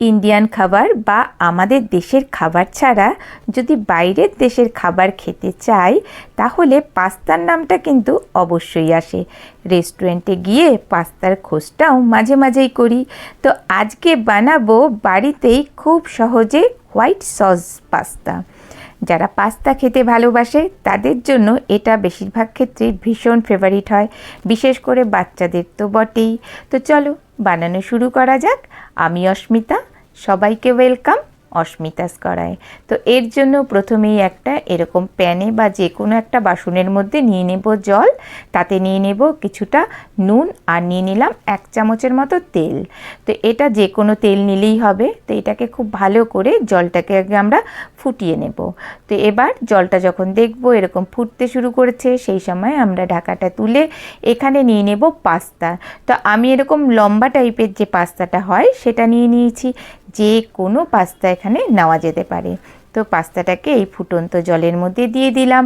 Indian খাবার বা আমাদের দেশের খাবার ছাড়া যদি বাইরের দেশের খাবার খেতে চাই, তাহলে পাস্তার নামটা কিন্তু অবশ্যই আসে। রেস্টুরেন্টে গিয়ে পাস্তার খোঁজটাও মাঝে মাঝেই করি। তো আজকে বানাবো বাড়িতেই খুব সহজে হোয়াইট সস পাস্তা। যারা পাস্তা খেতে ভালোবাসে, তাদের জন্য এটা বেশিরভাগ ক্ষেত্রে ভীষণ ফেভারিট হয়। বিশেষ করে বাচ্চাদের তো বটেই। তো চলো, বানানো শুরু করা যাক। আমি অস্মিতা, সবাইকে ওয়েলকাম অস্মিতাস করায় তো এর জন্য প্রথমেই একটা এরকম প্যানে বা যে কোনো একটা বাসনের মধ্যে নিয়ে নেব জল। তাতে নিয়ে নেব কিছুটা নুন আর নিয়ে নিলাম এক চামচের মতো তেল। তো এটা যে কোনো তেল নিলেই হবে। তো এটাকে খুব ভালো করে জলটাকে আগে আমরা ফুটিয়ে নেব। তো এবার জলটা যখন দেখব এরকম ফুটতে শুরু করেছে, সেই সময় আমরা ঢাকাটা তুলে এখানে নিয়ে নেব পাস্তা। তো আমি এরকম লম্বা টাইপের যে পাস্তাটা হয়, সেটা নিয়ে নিয়েছি। যে কোনো পাস্তা এখানে নেওয়া যেতে পারে। তো পাস্তাটাকে এই ফুটন্ত জলের মধ্যে দিয়ে দিলাম।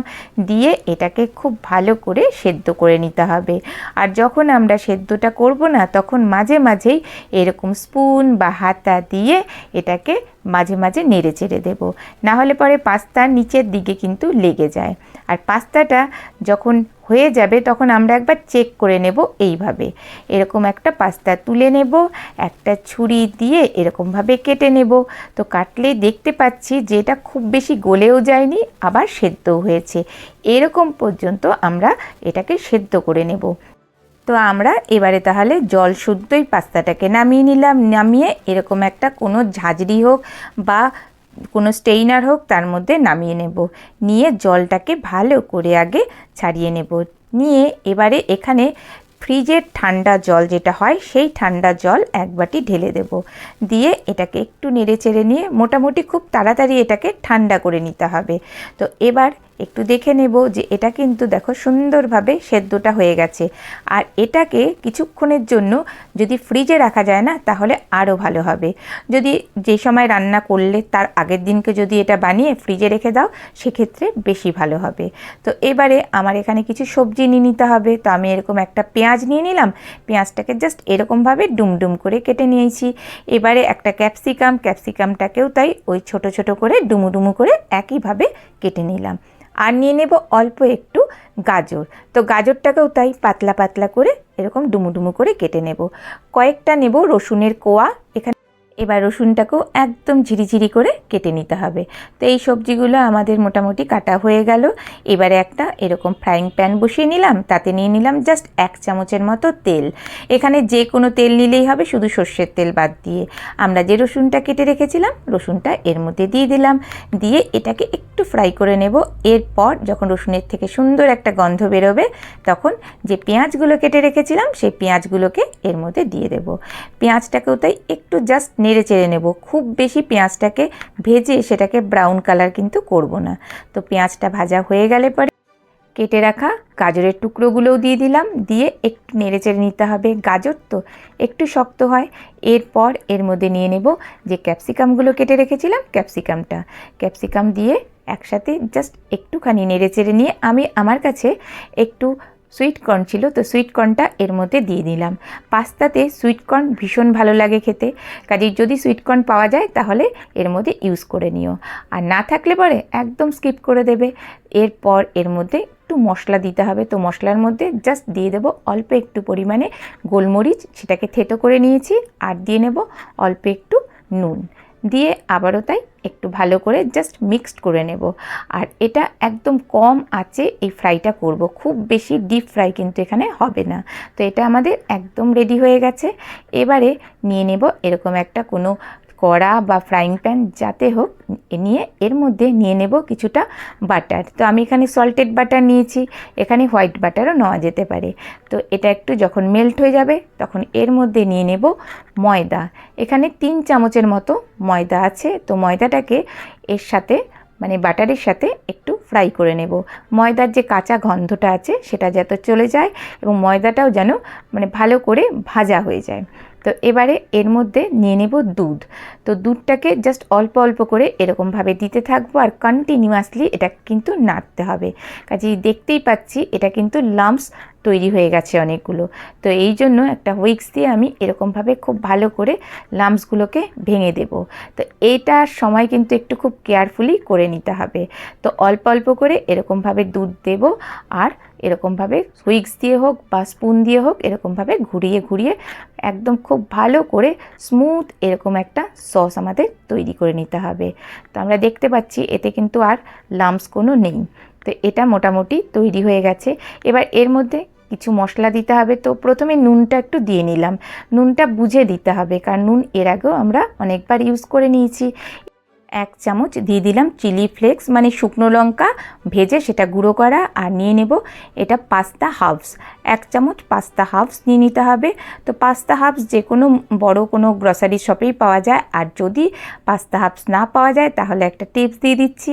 দিয়ে এটাকে খুব ভালো করে সেদ্ধ করে নিতে হবে। আর যখন আমরা সেদ্ধটা করব না, তখন মাঝে মাঝেই এরকম স্পুন বা হাতা দিয়ে এটাকে মাঝে মাঝে নেড়ে চেড়ে দেবো। নাহলে পরে পাস্তার নিচের দিকে কিন্তু লেগে যায়। আর পাস্তাটা যখন হয়ে যাবে তখন আমরা একবার চেক করে নেব এইভাবে। এরকম একটা পাস্তা তুলে নেব, একটা ছুরি দিয়ে এরকমভাবে কেটে নেব। তো কাটলেই দেখতে পাচ্ছি যে এটা খুব বেশি গলেও যায়নি, আবার সেদ্ধও হয়েছে। এরকম পর্যন্ত আমরা এটাকে সেদ্ধ করে নেব। তো আমরা এবারে তাহলে জল শুদ্ধই পাস্তাটাকে নামিয়ে নিলাম, নামিয়ে এরকম একটা কোনো ঝাঁঝরি হোক বা কোনো স্টেইনার হোক, তার মধ্যে নামিয়ে নেব। নিয়ে জলটাকে ভালো করে আগে ছাড়িয়ে নেব। নিয়ে এবারে এখানে ফ্রিজের ঠান্ডা জল যেটা হয়, সেই ঠান্ডা জল এক বাটি ঢেলে দেব। দিয়ে এটাকে একটু নেড়ে চেড়ে নিয়ে, মোটামুটি খুব তাড়াতাড়ি এটাকে ঠান্ডা করে নিতে হবে। তো এবার একটু দেখে নেব যে এটা কিন্তু দেখো সুন্দরভাবে সেদ্ধটা হয়ে গেছে। আর এটাকে কিছুক্ষণের জন্য যদি ফ্রিজে রাখা যায় না, তাহলে আরও ভালো হবে। যদি যে সময় রান্না করলে তার আগের দিনকে যদি এটা বানিয়ে ফ্রিজে রেখে দাও, সেক্ষেত্রে বেশি ভালো হবে। তো এবারে আমার এখানে কিছু সবজি নিয়ে নিতে হবে। তো আমি এরকম একটা পেঁয়াজ নিয়ে নিলাম। পেঁয়াজটাকে জাস্ট এরকমভাবে ডুমডুম করে কেটে নিয়েছি। এবারে একটা ক্যাপসিকাম, ক্যাপসিকামটাকেও তাই ওই ছোট ছোট করে ডুমু ডুমু করে একইভাবে কেটে নিলাম। আর নিয়ে নেব অল্প একটু গাজর। তো গাজরটাকেও তাই পাতলা পাতলা করে এরকম ডুমু ডুমু করে কেটে নেব। কয়েকটা নেব রসুনের কোয়া, এখানে এবার রসুনটাকেও একদম ঝিরিঝিরি করে কেটে নিতে হবে। তো এই সবজিগুলো আমাদের মোটামুটি কাটা হয়ে গেল। এবারে একটা এরকম ফ্রাইং প্যান বসিয়ে নিলাম, তাতে নিয়ে নিলাম জাস্ট এক চামচের মতো তেল। এখানে যে কোনো তেল নিলেই হবে, শুধু সর্ষের তেল বাদ দিয়ে। আমরা যে রসুনটা কেটে রেখেছিলাম, রসুনটা এর মধ্যে দিয়ে দিলাম। দিয়ে এটাকে একটু ফ্রাই করে নেব। এরপর যখন রসুনের থেকে সুন্দর একটা গন্ধ বেরোবে, তখন যে পেঁয়াজগুলো কেটে রেখেছিলাম, সেই পেঁয়াজগুলোকে এর মধ্যে দিয়ে দেব। পেঁয়াজটাকেও তাই একটু জাস্ট নেড়ে চেড়ে নেব। খুব বেশি পেঁয়াজটাকে ভেজে সেটাকে ব্রাউন কালার কিন্তু করব না। তো পেঁয়াজটা ভাজা হয়ে গেলে পরে কেটে রাখা গাজরের টুকরোগুলোও দিয়ে দিলাম। দিয়ে একটু নেড়ে চেড়ে নিতে হবে। গাজর তো একটু শক্ত হয়। এরপর এর মধ্যে নিয়ে নেব যে ক্যাপসিকামগুলো কেটে রেখেছিলাম, ক্যাপসিকামটা। ক্যাপসিকাম দিয়ে একসাথে জাস্ট একটুখানি নেড়ে চেড়ে নিয়ে আমি আমার কাছে একটু সুইট কর্ন ছিল, তো সুইটকর্নটা এর মধ্যে দিয়ে দিলাম। পাস্তাতে সুইটকর্ন ভীষণ ভালো লাগে খেতে। কাজেই যদি সুইটকর্ন পাওয়া যায়, তাহলে এর মধ্যে ইউজ করে নিও। আর না থাকলে পরে একদম স্কিপ করে দেবে। এরপর এর মধ্যে একটু মশলা দিতে হবে। তো মশলার মধ্যে জাস্ট দিয়ে দেবো অল্প একটু পরিমাণে গোলমরিচ, সেটাকে থেতো করে নিয়েছি। আর দিয়ে নেব অল্প একটু নুন। দিয়ে আবারও তাই একটু ভালো করে জাস্ট মিক্সড করে নেব। আর এটা একদম কম আছে এই ফ্রাইটা করব। খুব বেশি ডিপ ফ্রাই কিন্তু এখানে হবে না। তো এটা আমাদের একদম রেডি হয়ে গেছে। এবারে নিয়ে নেব এরকম একটা কোনো কড়া বা ফ্রাইং প্যান যাতে হোক নিয়ে এর মধ্যে নিয়ে নেব কিছুটা বাটার তো আমি এখানে সল্টেড বাটার নিয়েছি, এখানে হোয়াইট বাটারও নেওয়া যেতে পারে। তো এটা একটু যখন মেল্ট হয়ে যাবে, তখন এর মধ্যে নিয়ে নেব ময়দা। এখানে তিন চামচের মতো ময়দা আছে, তো ময়দাটাকে এর সাথে মানে বাটারের সাথে একটু ফ্রাই করে নেব। ময়দার যে কাঁচা গন্ধটা আছে, সেটা যাতে চলে যায় এবং ময়দাটাও যেন মানে ভালো করে ভাজা হয়ে যায়। তো এবারে এর মধ্যে নিয়ে নেব দুধ। তো দুধটাকে জাস্ট অল্প অল্প করে এরকমভাবে দিতে থাকব আর কন্টিনিউয়াসলি এটা কিন্তু নাড়তে হবে। কাজেই দেখতেই পাচ্ছি এটা কিন্তু লাম্পস তৈরি হয়ে গেছে অনেকগুলো। তো এই জন্য একটা হুইক্স দিয়ে আমি এরকমভাবে খুব ভালো করে লাম্পসগুলোকে ভেঙে দেব। তো এইটার সময় কিন্তু একটু খুব কেয়ারফুলি করে নিতে হবে। তো অল্প অল্প করে এরকমভাবে দুধ দেব আর এরকমভাবে হুইক্স দিয়ে হোক বা স্পুন দিয়ে হোক এরকমভাবে ঘুরিয়ে ঘুরিয়ে একদম খুব ভালো করে স্মুথ এরকম একটা সস আমাদের তৈরি করে নিতে হবে। তো আমরা দেখতে পাচ্ছি এতে কিন্তু আর লাম্পস কোনো নেই। তো এটা মোটামুটি তৈরি হয়ে গেছে। এবার এর মধ্যে কিছু মশলা দিতে হবে। তো প্রথমে নুনটা একটু দিয়ে নিলাম। নুনটা বুঝে দিতে হবে। কারণ নুন এর আগেও আমরা অনেকবার ইউজ করে নিয়েছি। এক চামচ দিয়ে দিলাম চিলি ফ্লেক্স মানে শুকনো লঙ্কা ভেজে সেটা গুঁড়ো করা আর নিয়ে নেব। এটা পাস্তা হাফস, এক চামচ পাস্তা হাফস নিয়ে নিতে হবে। তো পাস্তা হাফস যে কোনো বড় কোনো গ্রসারি শপেই পাওয়া যায়। আর যদি পাস্তা হাফস না পাওয়া যায়, তাহলে একটা টিপস দিয়ে দিচ্ছি।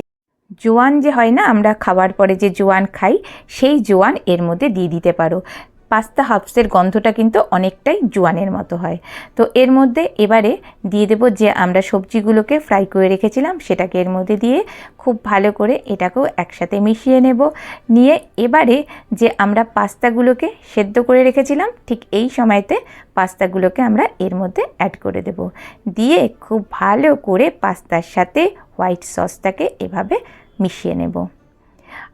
জোয়ান যে হয় না, আমরা খাবার পরে যে জোয়ান খাই, সেই জোয়ান এর মধ্যে দিয়ে দিতে পারো। পাস্তা হাফসের গন্ধটা কিন্তু অনেকটাই জোয়ানের মতো হয়। তো এর মধ্যে এবারে দিয়ে দেবো যে আমরা সবজিগুলোকে ফ্রাই করে রেখেছিলাম, সেটাকে এর মধ্যে দিয়ে খুব ভালো করে এটাকেও একসাথে মিশিয়ে নেব। নিয়ে এবারে যে আমরা পাস্তাগুলোকে সেদ্ধ করে রেখেছিলাম, ঠিক এই সময়তে পাস্তাগুলোকে আমরা এর মধ্যে অ্যাড করে দেব। দিয়ে খুব ভালো করে পাস্তার সাথে হোয়াইট সসটাকে এভাবে মিশিয়ে নেব।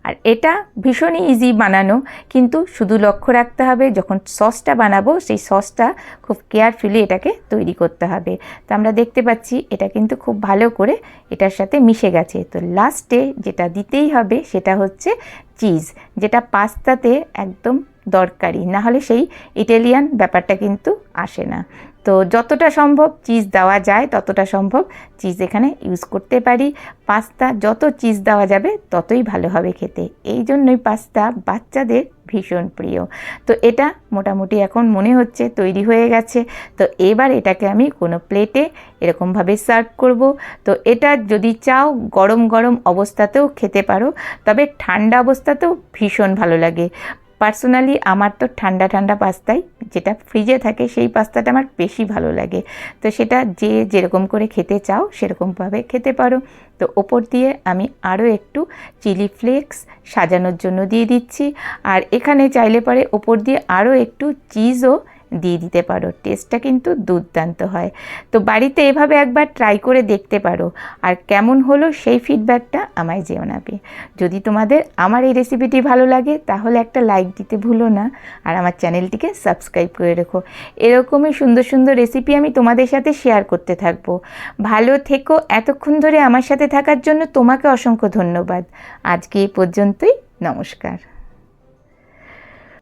আর এটা ভীষণই ইজি বানানো, কিন্তু শুধু লক্ষ্য রাখতে হবে, যখন সসটা বানাবো, সেই সসটা খুব কেয়ারফুলি এটাকে তৈরি করতে হবে। তো আমরা দেখতে পাচ্ছি, এটা কিন্তু খুব ভালো করে এটার সাথে মিশে গেছে। তো লাস্টে যেটা দিতেই হবে, সেটা হচ্ছে চিজ যেটা পাস্তাতে একদম দরকারি না হলে সেই ইটালিয়ান ব্যাপারটা কিন্তু আসে না। তো যতটা সম্ভব চিজ দেওয়া যায়, ততটা সম্ভব চিজ এখানে ইউজ করতে পারি। পাস্তা যত চিজ দেওয়া যাবে, ততই ভালো হবে খেতে। এই জন্যই পাস্তা বাচ্চাদের ভীষণ প্রিয়। তো এটা মোটামুটি এখন মনে হচ্ছে তৈরি হয়ে গেছে। তো এবার এটাকে আমি কোনো প্লেটে এরকমভাবে সার্ভ করব। তো এটা যদি চাও গরম গরম অবস্থাতেও খেতে পারো, তবে ঠান্ডা অবস্থাতেও ভীষণ ভালো লাগে। পার্সোনালি আমার তো ঠান্ডা ঠান্ডা পাস্তাই, যেটা ফ্রিজে থাকে সেই পাস্তাটা আমার বেশি ভালো লাগে। তো সেটা যে যেরকম করে খেতে চাও সেরকমভাবে খেতে পারো। তো ওপর দিয়ে আমি আরও একটু চিলি ফ্লেক্স সাজানোর জন্য দিয়ে দিচ্ছি। আর এখানে চাইলে পরে ওপর দিয়ে আরও একটু চিজও দিয়ে দিতে পারো। টেস্টটা কিন্তু দুর্দান্ত হয়। তো বাড়িতে এভাবে একবার ট্রাই করে দেখতে পারো। আর কেমন হলো সেই ফিডব্যাকটা আমায় জানাবে যদি তোমাদের আমার এই রেসিপিটি ভালো লাগে, তাহলে একটা লাইক দিতে ভুলো না। আর আমার চ্যানেলটিকে সাবস্ক্রাইব করে রেখো। এরকমই সুন্দর সুন্দর রেসিপি আমি তোমাদের সাথে শেয়ার করতে থাকব। ভালো থেকো। এতক্ষণ ধরে আমার সাথে থাকার জন্য তোমাকে অসংখ্য ধন্যবাদ। আজকে এই পর্যন্তই। নমস্কার।